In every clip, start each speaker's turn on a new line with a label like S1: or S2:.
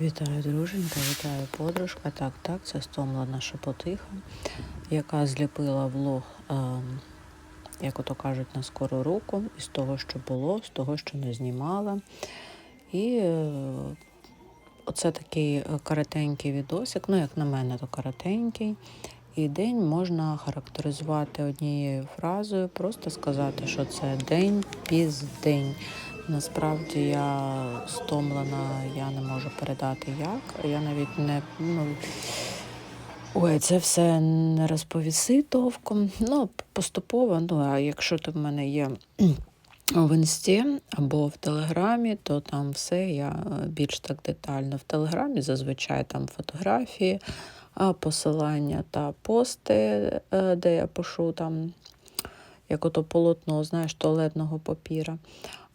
S1: Вітаю, друженька, вітаю подружка. Так, так, це стомлена шепотиха, яка зліпила влог, е, як ото кажуть, на скору руку, із того, що було, з того, що не знімала. І е, оце такий е, коротенький відосик, ну, як на мене, то коротенький. І день можна характеризувати однією фразою, просто сказати, що це день піздень. Насправді я стомлена, я не можу передати як. Я навіть не ну, ой, це все не розповіси товком. Ну, поступово, ну а якщо то в мене є в інсті або в Телеграмі, то там все я е, більш так детально. В Телеграмі зазвичай там фотографії, посилання та пости, е, де я пишу там, як ото полотно, знаєш, туалетного папіра.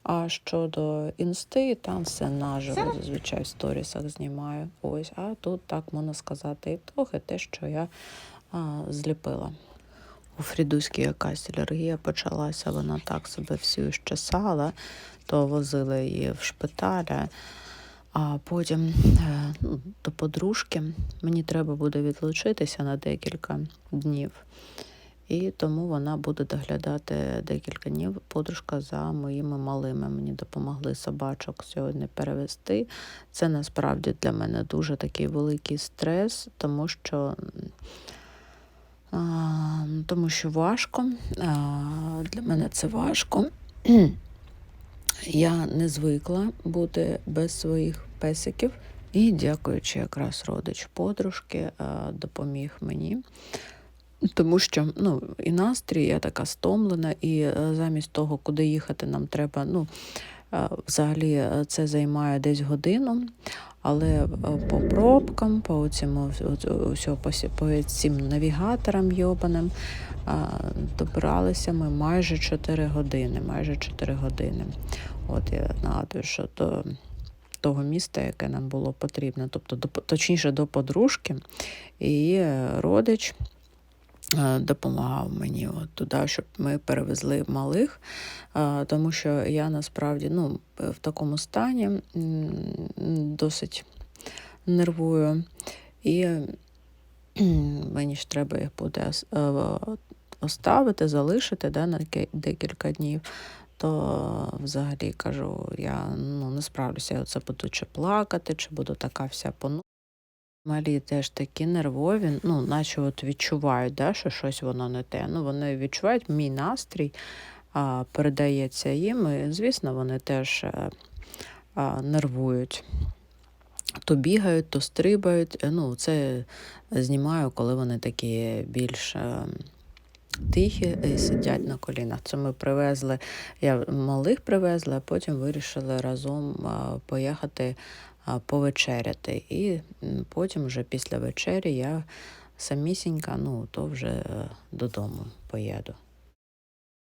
S1: А щодо інсти, там все наживо, зазвичай в сторісах знімаю. Ось, а тут так можна сказати, і трохи те, що я а, зліпила. У Фрідуській якась алергія почалася, вона так себе всю щесала, то возили її в шпиталя. А потім е, ну, до подружки мені треба буде відлучитися на декілька днів. І тому вона буде доглядати декілька днів. Подружка за моїми малими. Мені допомогли собачок сьогодні перевести. Це насправді для мене дуже такий великий стрес, тому що. Тому що важко. Для мене це важко. Я не звикла бути без своїх песиків. І, дякуючи якраз родич подружки, допоміг мені. Тому що ну, і настрій, я така стомлена, і е, замість того, куди їхати, нам треба. ну, е, Взагалі е, це займає десь годину, але по пробкам, по цьому всього, по, цим навігаторам йобаним добралися ми майже 4 години. Майже 4 години. От я нагадую, що до того міста, яке нам було потрібно, тобто до, точніше до подружки, і родич допомагав мені от туди, щоб ми перевезли малих, е, тому що я насправді ну, в такому стані досить нервую, і мені ж треба їх буде е, оставити, залишити да, на декілька днів. То взагалі кажу, я ну, не справлюся, я оце буду чи плакати, чи буду така вся пону. Малі теж такі нервові, ну, наче от відчувають, да, що щось воно не те. Ну, вони відчувають мій настрій, а, передається їм, і, звісно, вони теж е, а, нервують. То бігають, то стрибають. Е, Ну, це знімаю, коли вони такі більш е, тихі і сидять на колінах. Це ми привезли, я малих привезла, а потім вирішили разом поїхати а, повечеряти. І потім вже після вечері я самісінька, ну, то вже е, додому поїду.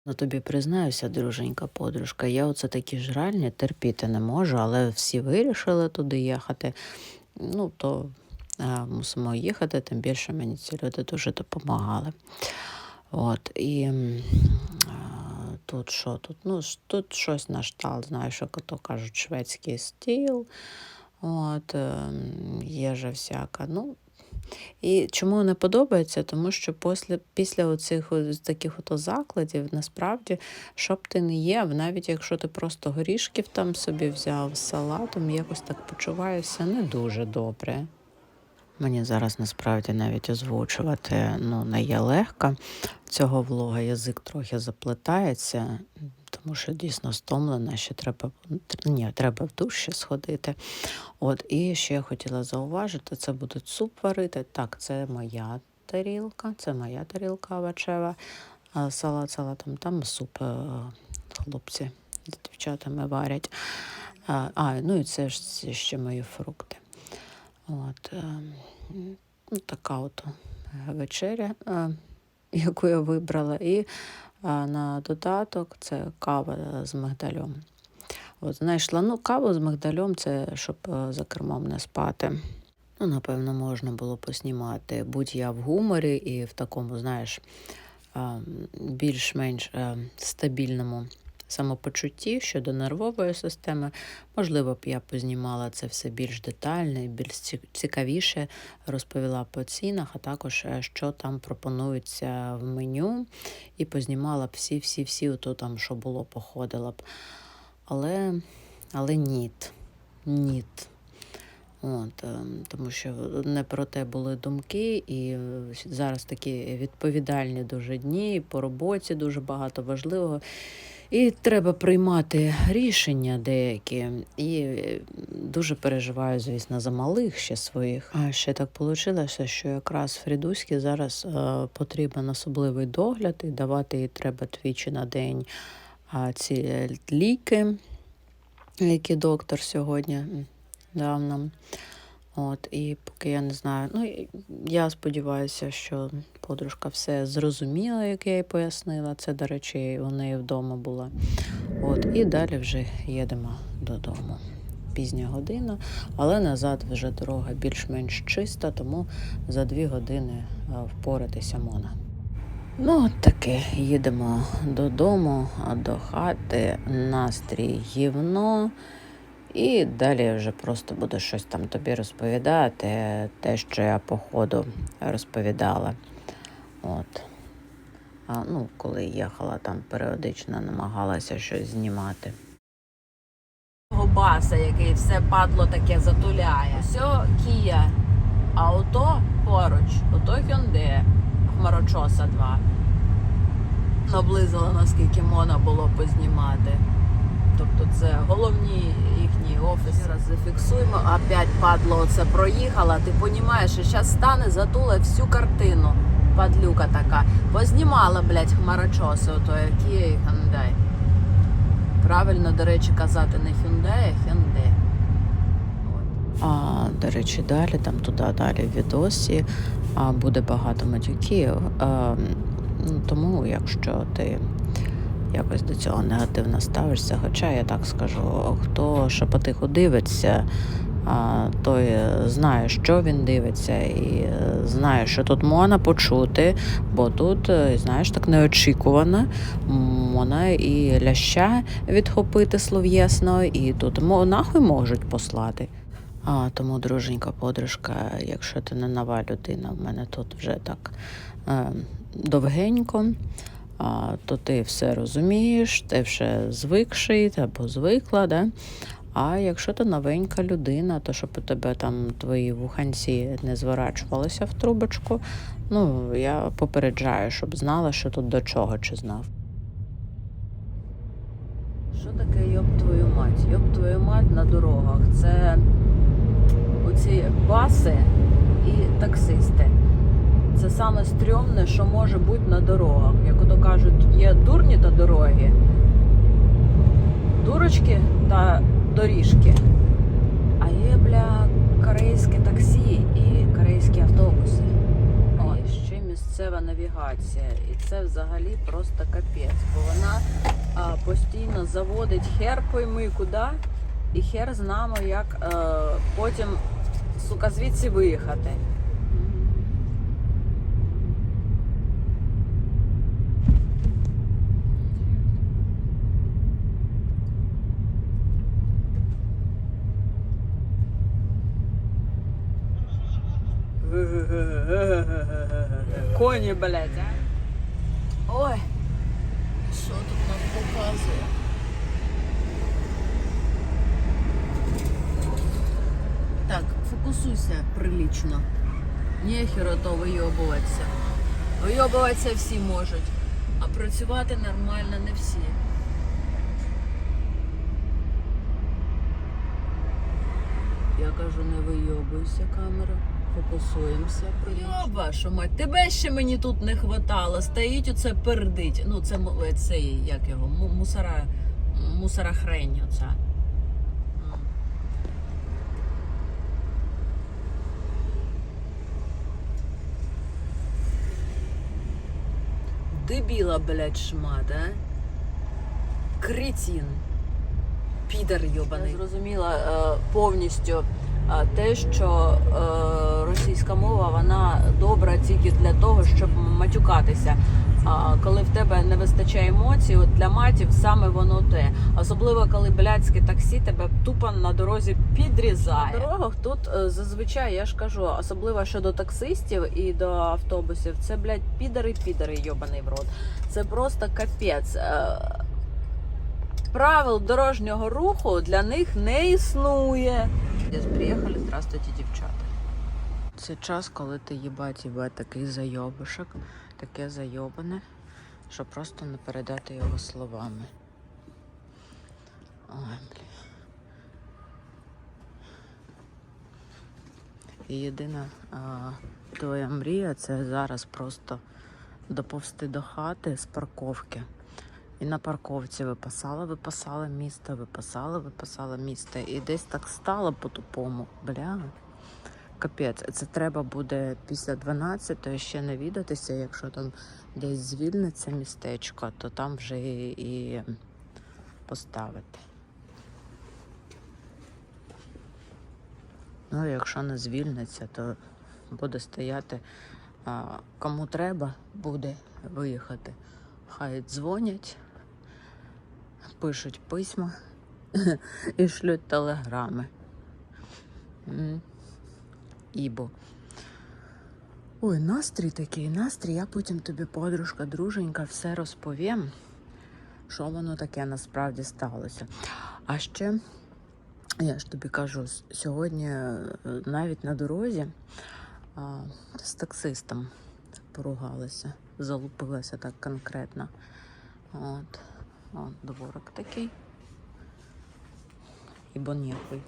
S1: Ну, тобі признаюся, друженька подружка, я оце такі жральні терпіти не можу, але всі вирішили туди їхати. Ну, то е, мусимо їхати, тим більше мені ці люди дуже допомагали. От, і а, тут що тут? Ну, тут щось на штат, знаєш, як то кажуть, шведський стіл. От, ем, їжа всяка. Ну, і чому не подобається? Тому що після, після оцих таких ото закладів, насправді, що б ти не їв, навіть якщо ти просто горішків там собі взяв з салатом, якось так почуваєшся не дуже добре. Мені зараз насправді навіть озвучувати ну, не є легко цього влога. Язик трохи заплетається, тому що дійсно стомлена, ще треба, ні, треба в душ ще сходити. От, і ще я хотіла зауважити, це будуть суп варити. Так, це моя тарілка, це моя тарілка овочева, салат салатом, там суп е, хлопці з дівчатами варять. А, ну і це ж ще мої фрукти. От, е, ну, така от вечеря, е, яку я вибрала. І на додаток це кава з мигдальом. От, знайшла ну, каву з мигдалем, це щоб е, за кермом не спати. Ну, напевно, можна було поснімати. Будь я в гуморі і в такому, знаєш, е, більш-менш е, стабільному самопочутті щодо нервової системи. Можливо б я познімала це все більш детально і більш цікавіше розповіла по цінах, а також е, що там пропонується в меню, і познімала б всі, всі, всі, ото там, що було, походила б. Але, але ніт. Ніт. От, ем, тому що не про те були думки, і е, зараз такі відповідальні дуже дні, по роботі дуже багато важливого. І треба приймати рішення деякі. І е, дуже переживаю, звісно, за малих ще своїх. А ще так вийшло, що якраз Фрідуськи зараз е, потрібен особливий догляд, і давати їй треба двічі на день а, ці ліки, які доктор сьогодні дав. От, і поки я не знаю. Ну, я сподіваюся, що подружка все зрозуміла, як я їй пояснила. Це, до речі, у неї вдома була. От, і далі вже їдемо додому. Пізня година, але назад вже дорога більш-менш чиста, тому за дві години впоратися можна. Ну, от таке, їдемо додому, а до хати, настрій гівно. І далі вже просто буду щось там тобі розповідати, те, що я по ходу розповідала. От. А, ну, коли їхала, там періодично намагалася щось знімати.
S2: баса, який все падло таке затуляє. Все Кія. А ото поруч, ото Hyundai Хмарочоса 2. Наблизила, наскільки можна було познімати. Тобто це головні їхні офіси. Зараз зафіксуємо. Опять падло оце проїхала. Ти розумієш, що зараз стане, затуле всю картину. Падлюка така. Познімала, блядь, хмарочоси, ото Kia і Hyundai. Правильно, до речі, казати не Hyundai, а Hyundai.
S1: А, до речі, далі, там туди далі в відосі а, буде багато матюків. А, ну, тому, якщо ти якось до цього негативно ставишся, хоча я так скажу, хто шепотиху дивиться, той знає, що він дивиться, і е, знає, що тут можна почути, бо тут, е, знаєш, так неочікувано можна і ляща відхопити слов'ясно, і тут нахуй можуть послати. А, тому, друженька, подружка, якщо ти не нова людина, в мене тут вже так е, довгенько, то ти все розумієш, ти вже звикший або звикла. Да? А якщо ти новенька людина, то щоб у тебе там твої вуханці не зворачувалися в трубочку, ну я попереджаю, щоб знала, що тут до чого чи знав.
S2: Що таке йоб твою мать? Йоб твою мать на дорогах. Це оці баси і таксисти. Це саме стрьомне, що може бути на дорогах. Як ото кажуть, є дурні та дороги, дурочки та доріжки. А є, бля, корейське таксі і корейські автобуси. О, ще місцева навігація. І це взагалі просто капець, бо вона а, постійно заводить хер пойми куди, і хер знамо, як е, потім, сука, звідси виїхати. Коні, блядь, а? Ой. Що тут нам показує? Так, фокусуйся прилічно. Нехер то вийобуватися. Вийобуватися всі можуть, а працювати нормально не всі. Я кажу, не вийобуйся, камера. Фокусуємося. Йоба, що мать, тебе ще мені тут не хватало. Стоїть оце пердить. Ну, це е, цей, як його, му- мусора, мусора хрень оця. Дебіла, блядь, шмат, а? Кретін. Підар йобаний. Я зрозуміла е, повністю
S1: те, що е, російська мова вона добра тільки для того, щоб матюкатися. А коли в тебе не вистачає емоцій, от для матів саме воно те. Особливо коли блядське таксі тебе тупо на дорозі підрізає. На дорогах тут е, зазвичай я ж кажу, особливо щодо таксистів і до автобусів, це блядь, підари, йобаний в рот. Це просто капець. Е, Правил дорожнього руху для них не існує. Приїхали, здравствуйте, дівчата. Це час, коли ти їбать їбать такий зайобишок, таке зайобане, що просто не передати його словами. Ой, блін. І єдина а, твоя мрія це зараз просто доповзти до хати з парковки. І на парковці випасала, випасала місто, випасала, випасала місто. І десь так стало по-тупому. Бля. Капець, це треба буде після 12-ї ще навідатися, якщо там десь звільниться містечко, то там вже і, поставити. Ну, якщо не звільниться, то буде стояти. А, кому треба буде виїхати. Хай дзвонять, пишуть письма і шлють телеграми. Ібо. Ой, настрій такий, настрій. Я потім тобі, подружка, друженька, все розповім, що воно таке насправді сталося. А ще, я ж тобі кажу, сьогодні е, навіть на дорозі а, з таксистом поругалася, залупилася так конкретно. От, от дворик такий. І ніхуй.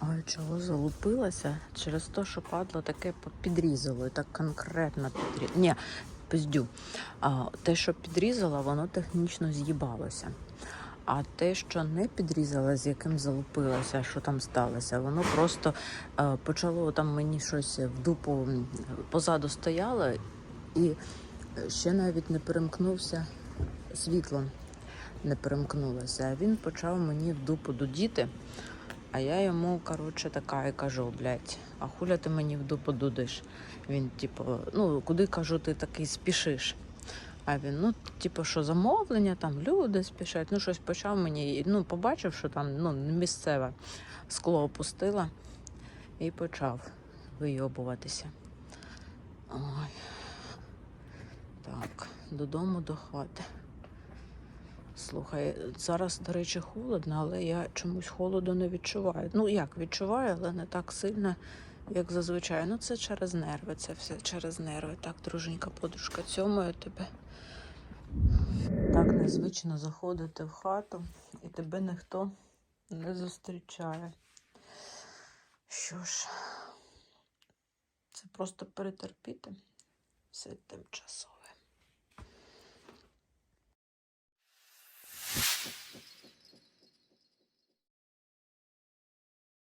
S1: А чого залупилася? Через те, що падло таке підрізало, так конкретно підрізало. Ні, пиздю. А, те, що підрізала, воно технічно з'їбалося. А те, що не підрізала, з яким залупилася, що там сталося, воно просто е, почало там мені щось в дупу позаду стояло, і ще навіть не перемкнувся світло, не перемкнулося. Він почав мені в дупу дудіти. А я йому, коротше, така і кажу, блядь, а хуля ти мені в дупу дудиш? Він, типу, ну, куди кажу, ти такий спішиш? А він, ну, типу, що замовлення, там люди спішать, ну щось почав мені, ну, побачив, що там ну, місцеве скло опустила і почав вийобуватися. Ой. Так, додому до хати. Слухай, зараз, до речі, холодно, але я чомусь холоду не відчуваю. Ну, як відчуваю, але не так сильно, як зазвичай. Ну, це через нерви, це все через нерви. Так, друженька, подружка, цьомаю тебе. Так незвично заходити в хату, і тебе ніхто не зустрічає. Що ж, це просто перетерпіти все тимчасово.